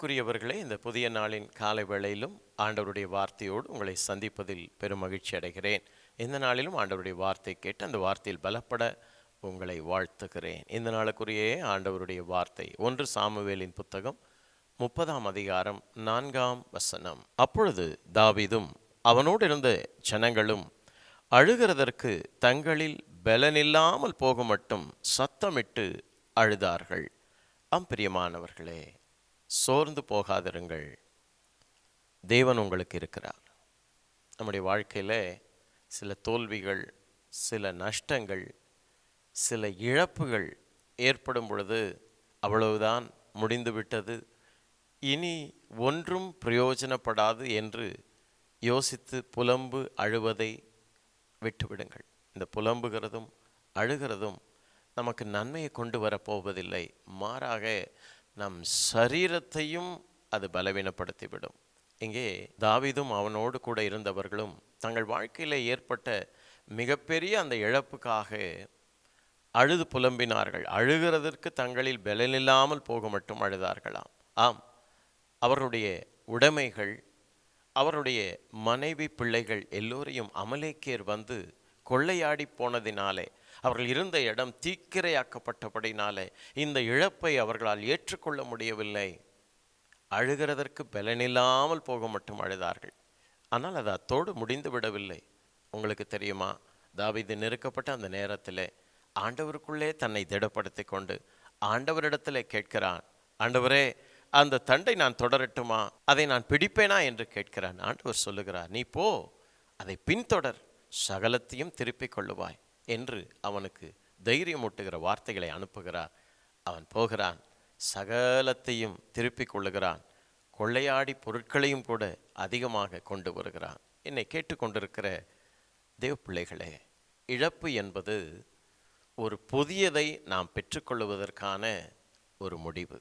அன்புக்குரியவர்களே இந்த புதிய நாளின் காலை வேளையிலும் ஆண்டவருடைய வார்த்தையோடு உங்களை சந்திப்பதில் பெரும் மகிழ்ச்சி அடைகிறேன். இந்த நாளிலும் ஆண்டவருடைய வார்த்தை கேட்டு அந்த வார்த்தையில் பலப்பட உங்களை வாழ்த்துகிறேன். இந்த நாளுக்குரிய ஆண்டவருடைய வார்த்தை ஒன்று சாமுவேலின் புத்தகம் முப்பதாம் அதிகாரம் நான்காம் வசனம். அப்பொழுது தாவிதும் அவனோடு இருந்த ஜனங்களும் அழுகிறதற்கு தங்களில் பலனில்லாமல் போக மட்டும் சத்தமிட்டு அழுதார்கள். அம்பிரியமானவர்களே சோர்ந்து போகாதிருங்கள். தேவன் உங்களுக்கு இருக்கிறார். நம்முடைய வாழ்க்கையில் சில தோல்விகள் சில நஷ்டங்கள் சில இழப்புகள் ஏற்படும் பொழுது அவ்வளவுதான் முடிந்துவிட்டது இனி ஒன்றும் பிரயோஜனப்படாது என்று யோசித்து புலம்பு அழுவதை விட்டுவிடுங்கள். இந்த புலம்புகிறதும் அழுகிறதும் நமக்கு நன்மையை கொண்டு வரப்போவதில்லை மாறாக நம் சரீரத்தையும் அது பலவீனப்படுத்திவிடும். இங்கே தாவிதும் அவனோடு கூட இருந்தவர்களும் தங்கள் வாழ்க்கையில் ஏற்பட்ட மிகப்பெரிய அந்த இழப்புக்காக அழுது புலம்பினார்கள். அழுகிறதற்கு தங்களில் பலனில்லாமல் போக மட்டும் அழுதார்களாம். ஆம் அவர்களுடைய உடைமைகள் அவருடைய மனைவி பிள்ளைகள் எல்லோரையும் அமலேக்கியர் வந்து கொள்ளையாடி போனதினாலே அவர்கள் இருந்த இடம் தீக்கிரையாக்கப்பட்டபடினாலே இந்த இழப்பை அவர்களால் ஏற்றுக்கொள்ள முடியவில்லை. அழுகிறதற்கு பலனில்லாமல் போக மட்டும் அழுதார்கள். ஆனால் அது அத்தோடு முடிந்து விடவில்லை. உங்களுக்கு தெரியுமா? தாவிது நெருக்கப்பட்ட அந்த நேரத்தில் ஆண்டவருக்குள்ளே தன்னை திடப்படுத்தி கொண்டு ஆண்டவரிடத்தில் கேட்கிறான் ஆண்டவரே அந்த தண்டை நான் தொடரட்டுமா? அதை நான் பிடிப்பேனா? என்று கேட்கிறான். ஆண்டவர் சொல்லுகிறார் நீ போ அதை பின்தொடர். சகலத்தையும் திருப்பிக் கொள்ளுவாய். என்று அவனுக்கு தைரியமூட்டுகிற வார்த்தைகளை அனுப்புகிறார். அவன் போகிறான் சகலத்தையும் திருப்பிக் கொள்ளுகிறான் கொள்ளையாடி பொருட்களையும் கூட அதிகமாக கொண்டு வருகிறான். என்னை கேட்டுக்கொண்டிருக்கிற தேவ பிள்ளைகளே இழப்பு என்பது ஒரு புதியதை நாம் பெற்றுக்கொள்வதற்கான ஒரு முடிவு.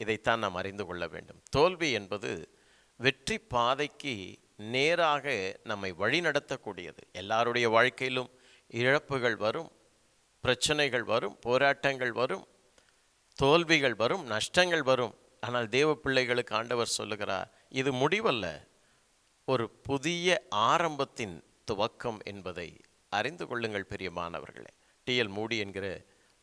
இதைத்தான் நாம் அறிந்து கொள்ள வேண்டும். தோல்வி என்பது வெற்றி பாதைக்கு நேராக நம்மை வழிநடத்தக்கூடியது. எல்லாருடைய வாழ்க்கையிலும் இழப்புகள் வரும் பிரச்சனைகள் வரும் போராட்டங்கள் வரும் தோல்விகள் வரும் நஷ்டங்கள் வரும். ஆனால் தேவ பிள்ளைகளுக்கு ஆண்டவர் சொல்லுகிறார் இது முடிவல்ல. ஒரு புதிய ஆரம்பத்தின் துவக்கம் என்பதை அறிந்து கொள்ளுங்கள் பெரியமானவர்களே. டிஎல் மூடி என்கிற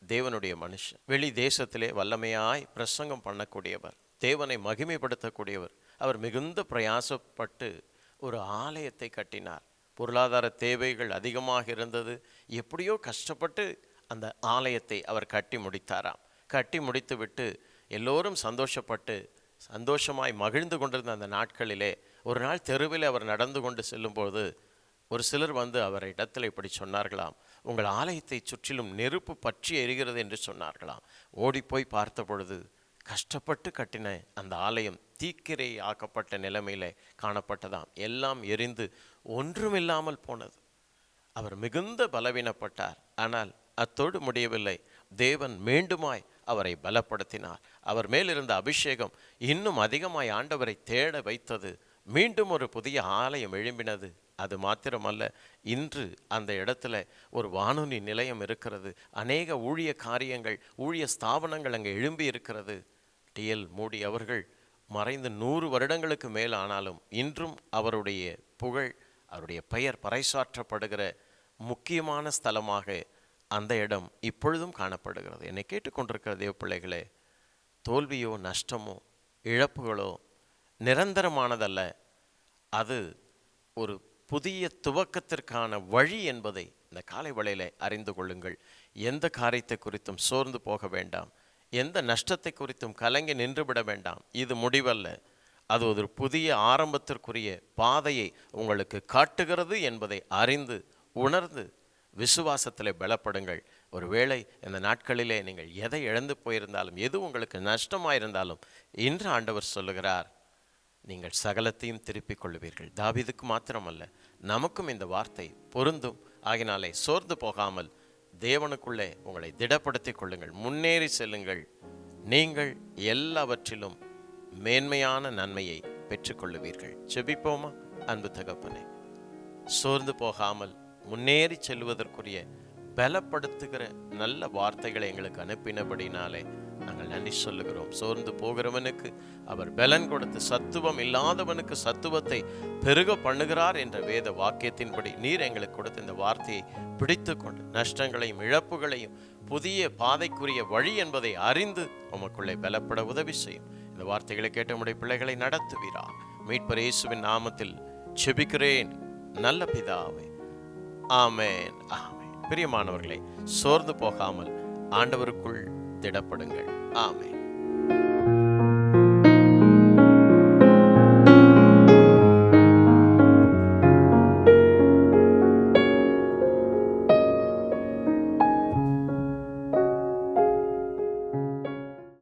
தேவனுடைய மனுஷன் வெளி தேசத்திலே வல்லமையாய் பிரசங்கம் பண்ணக்கூடியவர் தேவனை மகிமைப்படுத்தக்கூடியவர். அவர் மிகுந்த பிரயாசப்பட்டு ஒரு ஆலயத்தை கட்டினார். பொருளாதார தேவைகள் அதிகமாக இருந்தது. எப்படியோ கஷ்டப்பட்டு அந்த ஆலயத்தை அவர் கட்டி முடித்தாராம். கட்டி முடித்துவிட்டு எல்லோரும் சந்தோஷப்பட்டு சந்தோஷமாய் மகிழ்ந்து கொண்டிருந்த அந்த நாட்களிலே ஒரு நாள் தெருவில் அவர் நடந்து கொண்டு செல்லும்போது ஒரு சிலர் வந்து அவர் இடத்துல இப்படி சொன்னார்களாம். உங்கள் ஆலயத்தை சுற்றிலும் நெருப்பு பற்றி எரிகிறது என்று சொன்னார்களாம். ஓடிப்போய் பார்த்த பொழுது கஷ்டப்பட்டு கட்டின அந்த ஆலயம் தீக்கிரை ஆக்கப்பட்ட நிலைமையில் காணப்பட்டதாம். எல்லாம் எரிந்து ஒன்றுமில்லாமல் போனது. அவர் மிகுந்த பலவீனப்பட்டார். ஆனால் அத்தோடு முடியவில்லை. தேவன் மீண்டுமாய் அவரை பலப்படுத்தினார். அவர் மேலிருந்த அபிஷேகம் இன்னும் அதிகமாய் ஆண்டவரை தேட வைத்தது. மீண்டும் ஒரு புதிய ஆலயம் எழும்பினது. அது மாத்திரமல்ல இன்று அந்த இடத்துல ஒரு வானொலி நிலையம் இருக்கிறது. அநேக ஊழிய காரியங்கள் ஊழிய ஸ்தாபனங்கள் அங்கே எழும்பி இருக்கிறது டிஎல் மூடி அவர்கள் மறைந்து நூறு வருடங்களுக்கு மேல் ஆனாலும் இன்றும் அவருடைய புகழ் அவருடைய பெயர் பறைசாற்றப்படுகிற முக்கியமான ஸ்தலமாக அந்த இடம் இப்பொழுதும் காணப்படுகிறது. என்னை கேட்டுக்கொண்டிருக்கிற தேவ பிள்ளைகளே தோல்வியோ நஷ்டமோ இழப்புகளோ நிரந்தரமானதல்ல. அது ஒரு புதிய துவக்கத்திற்கான வழி என்பதை இந்த காலை வேளையில அறிந்து கொள்ளுங்கள். எந்த காரியத்தை குறித்தும் சோர்ந்து போக வேண்டாம். எந்த நஷ்டத்தை குறித்தும் கலங்கி நின்றுவிட வேண்டாம். இது முடிவல்ல. அது ஒரு புதிய ஆரம்பத்திற்குரிய பாதையை உங்களுக்கு காட்டுகிறது என்பதை அறிந்து உணர்ந்து விசுவாசத்தில் பலப்படுங்கள். ஒருவேளை இந்த நாட்களிலே நீங்கள் எதை இழந்து போயிருந்தாலும் எது உங்களுக்கு நஷ்டமாயிருந்தாலும் இன்று ஆண்டவர் சொல்லுகிறார் நீங்கள் சகலத்தையும் திருப்பிக் கொள்வீர்கள் தாவிதுக்கு மாத்திரமல்ல நமக்கும் இந்த வார்த்தை பொருந்தும். ஆகினாலே சோர்ந்து போகாமல் தேவனுக்குள்ளே உங்களை திடப்படுத்திக் கொள்ளுங்கள் முன்னேறி செல்லுங்கள். நீங்கள் எல்லாவற்றிலும் மேன்மையான நன்மையை பெற்றுக்கொள்ளுவீர்கள். செபிப்போமா அன்பு தகப்பனே சோர்ந்து போகாமல் முன்னேறி செல்வதற்குரிய பலப்படுத்துகிற நல்ல வார்த்தைகளை எங்களுக்கு அனுப்பினபடினாலே நாங்கள் நன்றி சொல்லுகிறோம். சோர்ந்து போகிறவனுக்கு அவர் பலன் கொடுத்து சத்துவம் இல்லாதவனுக்கு சத்துவத்தை பெருக பண்ணுகிறார் என்ற வேத வாக்கியத்தின்படி நீர் எங்களுக்கு கொடுத்த இந்த வார்த்தையை பிடித்து கொண்டு நஷ்டங்களையும் இழப்புகளையும் புதிய பாதைக்குரிய வழி என்பதை அறிந்து உமக்குள்ளே பலப்பட உதவி செய்யும். இந்த வார்த்தைகளை கேட்ட உடைய பிள்ளைகளை நடத்துவீரா? மீட்பர் இயேசுவின் நாமத்தில் செபிக்கிறேன். நல்ல பிதாவே. ஆமேன். ஆமேன். பிரியமானவர்களே சோர்ந்து போகாமல் ஆண்டவருக்குள் திடப்படுங்கள். ஆமே